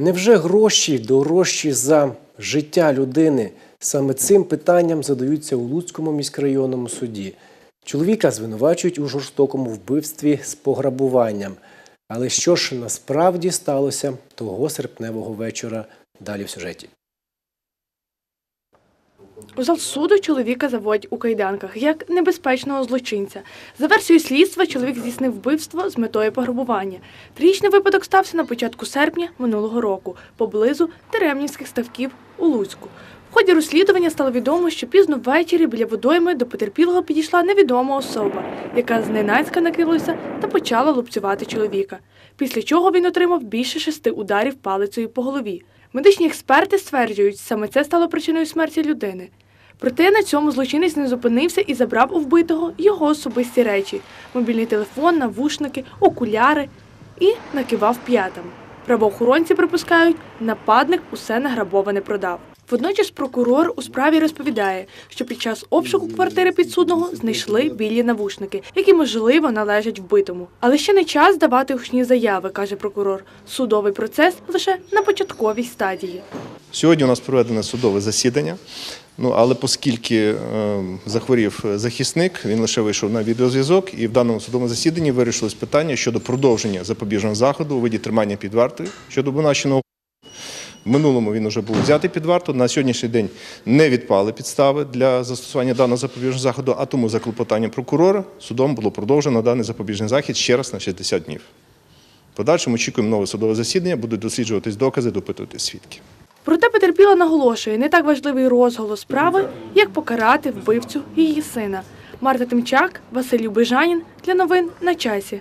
Невже гроші дорожчі за життя людини? Саме цим питанням задаються у Луцькому міськрайонному суді. Чоловіка звинувачують у жорстокому вбивстві з пограбуванням. Але що ж насправді сталося того серпневого вечора? Далі в сюжеті. У зал суду чоловіка заводять у кайданках як небезпечного злочинця. За версією слідства, чоловік здійснив вбивство з метою пограбування. Трагічний випадок стався на початку серпня минулого року поблизу Теремнівських ставків у Луцьку. В ході розслідування стало відомо, що пізно ввечері біля водойми до потерпілого підійшла невідома особа, яка зненацька накинулася та почала лупцювати чоловіка. Після чого він отримав більше шести ударів палицею по голові. Медичні експерти стверджують, саме це стало причиною смерті людини. Проте на цьому злочинець не зупинився і забрав у вбитого його особисті речі: мобільний телефон, навушники, окуляри і накивав п'ятами. Правоохоронці припускають, нападник усе награбоване продав. Водночас прокурор у справі розповідає, що під час обшуку квартири підсудного знайшли білі навушники, які можливо належать вбитому. Але ще не час давати гучні заяви, каже прокурор. Судовий процес лише на початковій стадії. Сьогодні у нас проведене судове засідання. Ну але оскільки е, захворів захисник, він лише вийшов на відеозв'язок, і в даному судовому засіданні вирішилось питання щодо продовження запобіжного заходу у виді тримання під вартою щодо обвинуваченого. Минулому він вже був взятий під варту. На сьогоднішній день не відпали підстави для застосування даного запобіжного заходу, а тому за клопотанням прокурора судом було продовжено даний запобіжний захід ще раз на 60 днів. Подальшому очікуємо нове судове засідання, будуть досліджуватись докази, допитувати свідків. Проте потерпіла наголошує, не так важливий розголос справи, як покарати вбивцю її сина. Марта Тимчак, Василь Бежанін для новин на часі.